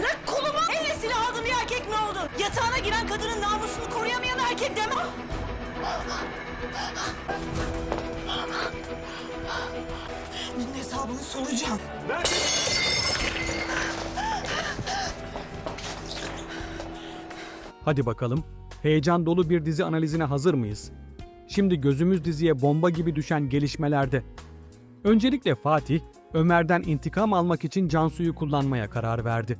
Bırak kolumu! Elle silah aldın diye erkek mi oldu? Yatağına giren kadının namusunu koruyamayan erkek deme! Bunun hesabını soracağım. Hadi bakalım, heyecan dolu bir dizi analizine hazır mıyız? Şimdi gözümüz diziye bomba gibi düşen gelişmelerde. Öncelikle Fatih, Ömer'den intikam almak için Cansu'yu kullanmaya karar verdi.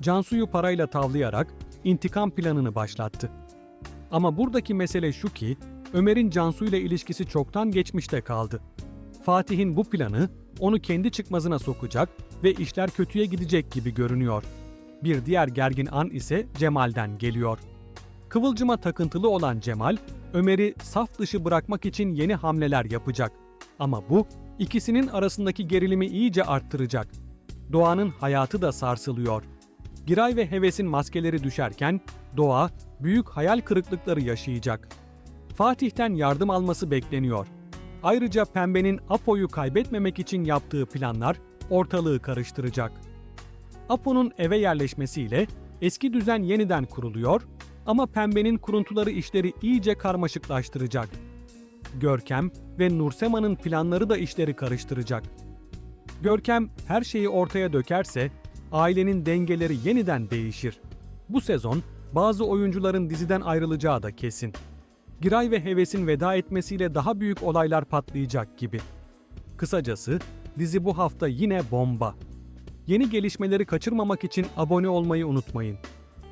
Cansu'yu parayla tavlayarak intikam planını başlattı. Ama buradaki mesele şu ki, Ömer'in Cansu ile ilişkisi çoktan geçmişte kaldı. Fatih'in bu planı onu kendi çıkmazına sokacak ve işler kötüye gidecek gibi görünüyor. Bir diğer gergin an ise Cemal'den geliyor. Kıvılcıma takıntılı olan Cemal, Ömer'i saf dışı bırakmak için yeni hamleler yapacak. Ama bu, ikisinin arasındaki gerilimi iyice arttıracak. Doğan'ın hayatı da sarsılıyor. Giray ve Heves'in maskeleri düşerken Doğa büyük hayal kırıklıkları yaşayacak. Fatih'ten yardım alması bekleniyor. Ayrıca Pembe'nin Apo'yu kaybetmemek için yaptığı planlar ortalığı karıştıracak. Apo'nun eve yerleşmesiyle eski düzen yeniden kuruluyor ama Pembe'nin kuruntuları işleri iyice karmaşıklaştıracak. Görkem ve Nursema'nın planları da işleri karıştıracak. Görkem her şeyi ortaya dökerse ailenin dengeleri yeniden değişir. Bu sezon bazı oyuncuların diziden ayrılacağı da kesin. Giray ve Heves'in veda etmesiyle daha büyük olaylar patlayacak gibi. Kısacası dizi bu hafta yine bomba. Yeni gelişmeleri kaçırmamak için abone olmayı unutmayın.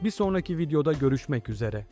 Bir sonraki videoda görüşmek üzere.